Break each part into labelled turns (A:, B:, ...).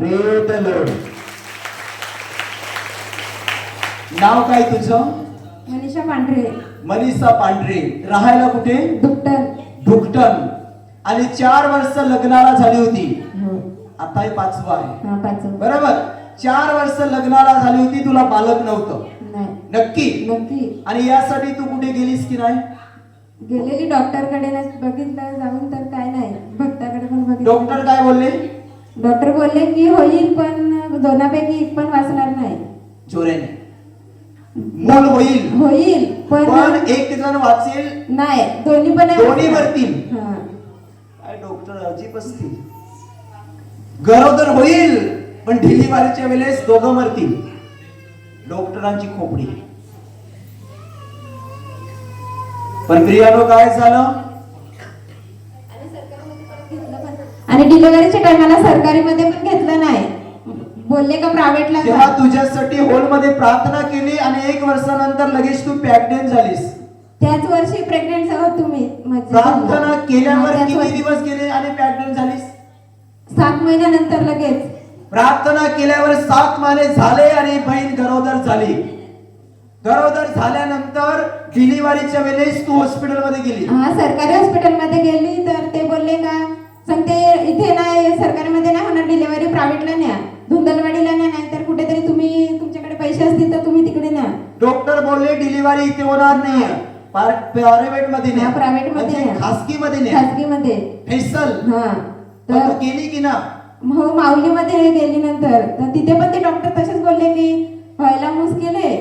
A: Praise नाव काय तुझं?
B: मनीषा पांढरे.
A: मनीषा पांढरे. राहायला कुठे?
B: दुकटन
A: दुकटन आणि चार वर्ष लग्नाला झाली होती.
B: हो.
A: आता हे पाचवं आहे. बरोबर? चार वर्ष लग्नाला झाली होती तुला बालक नव्हतं. नक्की?
B: नक्की.
A: आणि यासाठी तू कुठे गेलीस की नाही?
B: गेलेली डॉक्टरकडे बघितलं जाऊन तर काय नाही. भक्ताकडे पण
A: डॉक्टर काय बोलले?
B: डॉक्टर बोलले की होईल पण दोनापैकी एक पण वाचणार नाही.
A: जोरेने मूल होईल.
B: होईल पण
A: पण एक जण वाचेल.
B: नाही दोन्ही पण नाही
A: दोन्ही
B: वाचणार.
A: मरतील.
B: हा.
A: काय डॉक्टर अजीब असतील. गरोदर होईल पण डिलिव्हरीच्या वेळेस दोघं मरतील. डॉक्टरांची खोपडी. पण प्रियानो काय झालं?
B: आणि डिलिव्हरीच्या टायमाला सरकारी मध्ये पण घेतलं नाही. बोलले का प्रायव्हेटला
A: तेव्हा तुझ्यासाठी हॉलमध्ये प्रार्थना केली आणि एक वर्षानंतर लगेच तू प्रेग्नेंट झालीस.
B: त्याच वर्षी प्रेग्नेंट आहोत तुम्ही म्हणजे
A: प्रार्थना केल्यावर किती. दिवस गेले आणि प्रेग्नेंट झालीस?
B: सात महिन्यानंतर लगेच.
A: प्रार्थना केल्यावर सात महिने झाले आणि बहीण गरोदर झाली. गरोदर झाल्यानंतर डिलिव्हरीच्या वेळेस तू हॉस्पिटलमध्ये गेली.
B: हा सरकारी हॉस्पिटलमध्ये गेली तर ते बोलले का सांगते इथे नाही सरकारी मध्ये नाही होणार डिलिव्हरी प्रायव्हेटला न्या. धुंदलवाडीला न्या नाही तर कुठेतरी तुम्ही तुमच्याकडे पैसे असतील तर तुम्ही तिकडे न्या.
A: डॉक्टर बोलले डिलिव्हरी इथे होणार नाहीये प्रायव्हेटमध्ये
B: हा, private मध्ये
A: म्हणजे
B: नाही.
A: खासगी मध्ये नाही
B: खाजगीमध्ये
A: फेसल
B: हा तर
A: केली की ना?
B: हो माऊलीमध्ये गेली नंतर. तर तिथे पण ते डॉक्टर तसेच बोलले की व्हायला मुश्किल आहे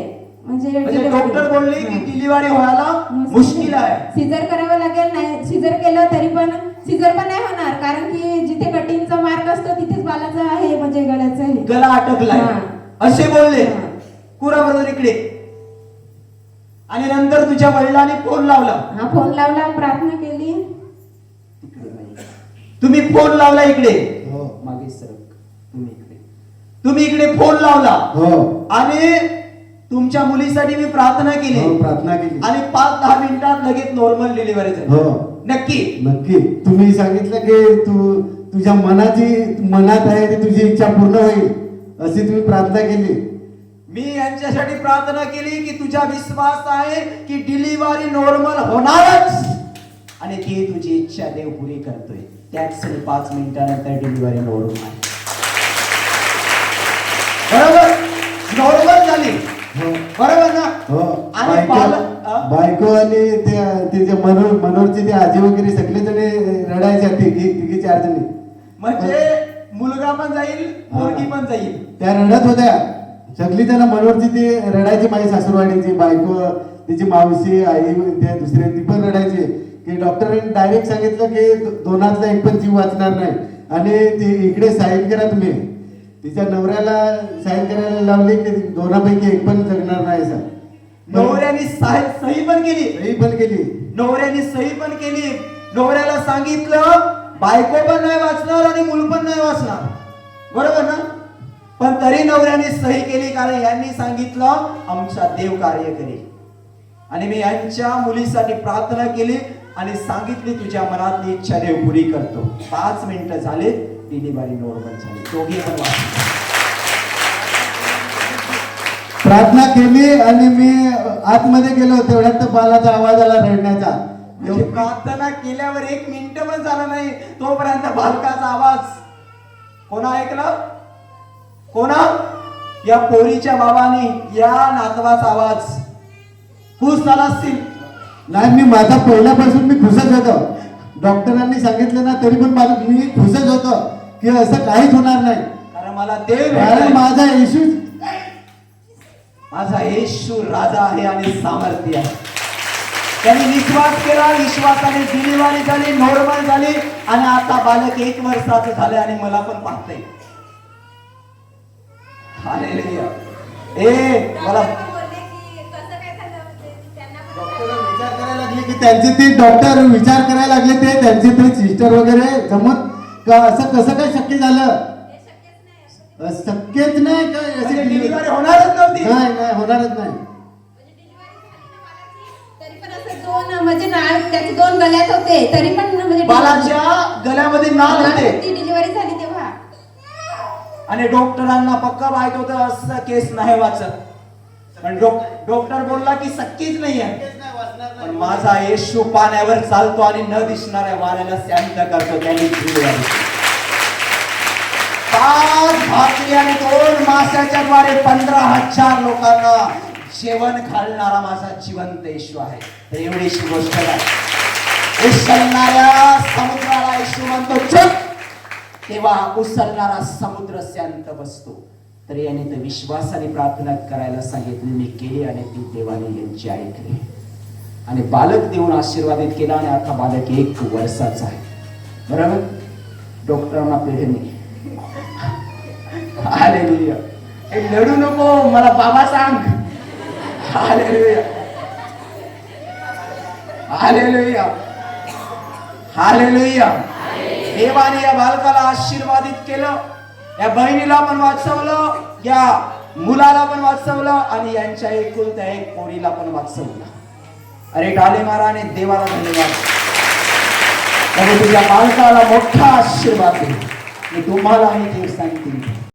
B: म्हणजे
A: म्हणजे. डॉक्टर बोलले की. डिलिव्हरी व्हायला मुश्किल आहे.
B: सिजर करावं लागेल नाही सिजर केलं तरी पण सिजर पण नाही होणार कारण की जिथे कटिंगचा मार्क असतो तिथेच बालाचा आहे म्हणजे गळ्याचं आहे.
A: गला अटकलाय.
B: हा.
A: असे बोलले.
B: हा.
A: कुरा बरोबर इकडे. आणि नंतर तुझ्या वडिलांनी फोन लावला.
B: हा फोन लावला प्रार्थना केली.
A: तुम्ही फोन लावला इकडे.
C: हो.
A: मागे सरक. तुम्ही इकडे. तुम्ही इकडे फोन लावला.
C: हो.
A: आणि तुमच्या मुलीसाठी मी प्रार्थना केली.
C: हो, प्रार्थना केली.
A: आणि पाच दहा मिनिटात लगेच नॉर्मल डिलिव्हरी झाली.
C: हो.
A: नक्की.
C: नक्की. तुम्ही सांगितलं की तू तुझ्या मनाची मनात आहे ती तुझी इच्छा पूर्ण होईल अशी तुम्ही प्रार्थना केली.
A: मी यांच्यासाठी प्रार्थना केली की तुझा विश्वास आहे की डिलिव्हरी नॉर्मल होणारच. आणि ती तुझी इच्छा देव पुरी करतोय. त्याच पाच मिनिटानंतर डिलिव्हरी नॉर्मल बरोबर ना?
C: हो.
A: आणि
C: बायको
A: हा?
C: आणि त्या तिचे मनोर मनोरची ते आजी वगैरे सगळे जण रडायच्या तिघी तिघी चार जणी
A: म्हणजे मुलगा पण जाईल मुलगी पण जाईल.
C: त्या रडत होत्या. सगळी जण मनोरची ती रडायची माझी सासूरवाडीची बायको तिची मावशी आई त्या दुसऱ्या ती पण रडायची. की डॉक्टरांनी डायरेक्ट सांगितलं की दोनातला एक पण जीव वाचणार नाही. आणि ती इकडे साईन करा तुम्ही. तिच्या नवऱ्याला साईन करायला लावली की दोनापैकी एक पण जगणार नाही सर.
A: नवऱ्याने साही सही पण केली.
C: सही पण केली.
A: नवऱ्याने सही पण केली. नवऱ्याला सांगितलं बायको पण नाही वाचणार आणि मूल पण नाही वाचणार. बरोबर ना? पण तरी नवऱ्याने सही केली कारण यांनी सांगितलं आमचा देव कार्य करेल. आणि मी यांच्या मुलीसाठी प्रार्थना केली आणि सांगितली तुझ्या मनातली इच्छा देव पुरी करतो. पाच मिनिटं झाले डिलिव्हरी नॉर्मल झाली. दोघे पण.
C: प्रार्थना केली आणि मी आतमध्ये गेलो तेवढ्यात बालाचा आवाज आला रडण्याचा.
A: म्हणजे प्रार्थना केल्यावर एक मिनिट पण झालं नाही तोपर्यंत बालकाचा आवाज. कोणा ऐकलं? कोणा? या पोरीच्या बाबाने या नातवाचा आवाज. खुश झाला असतील
C: नाही मी माझा पहिल्यापासून मी खुशच होतो डॉक्टरांनी सांगितलं ना तरी पण माझं मी खुशच होतो की असं काहीच होणार नाही
A: कारण मला देव
C: कारण. माझा येशू
A: माझा येशू राजा आहे आणि सामर्थ्य आहे त्यांनी विश्वास केला विश्वासाने डिलिव्हरी झाली नॉर्मल झाली आणि आता बालक एक वर्षाचं झालं आणि मला पण पाहतंय. ए मला
C: की त्यांचे ते डॉक्टर विचार करायला लागले ते त्यांचे ते सिस्टर वगैरे जमत का? असं कसं काय शक्य झालं? शक्यच नाही काय? अशी
A: म्हणजे
C: डिलिव्हरी
A: डिलिव्हरी होणारच नव्हती.
C: नाही नाही होणारच नाही.
B: तरी पण असं दोन म्हणजे नाळ त्याचे दोन गल्यात होते तरी पण म्हणजे
A: बालाच्या गळ्यामध्ये नाल होते.
B: डिलिव्हरी झाली तेव्हा.
A: आणि डॉक्टरांना पक्का माहीत होतं असं केस नाही वाचत. पण डॉक- डॉक्टर बोलला की सक्कीच नाही आहे पण माझा येशू पाण्यावर चालतो आणि न दिसणाऱ्या वाऱ्याला शांत करतो. त्यांनी दिली पाच भाकरी आणि दोन माशाच्या द्वारे पंधरा हजार लोकांना जेवण घालणारा माझा जिवंत येशू आहे. तर एवढीशी गोष्ट आहे. उसळणाऱ्या समुद्राला येशू म्हणतो चुप तेव्हा उसळणारा समुद्र शांत बसतो. तर याने तर विश्वासाने प्रार्थना करायला सांगितली मी केली आणि ती देवाने यांची ऐकली आणि बालक देऊन आशीर्वादित केला आणि आता बालक एक वर्षाचा आहे. बरोबर? डॉक्टरांना पिढे हालेलुया लढू नको मला बाबा सांग. आले हालेलुया हालेलुया देवाने या बालकाला आशीर्वादित केलं. या बहिणीला पण वाचवलं. या मुलाला पण वाचवलं. आणि यांच्या एकुलत्या एक पोरीला पण वाचवलं. अरे टाले मारा आणि देवाला धन्यवाद. त्यामुळे तुझ्या माणसाला मोठा आशीर्वाद दे मी तुम्हाला आणि ते सांगितले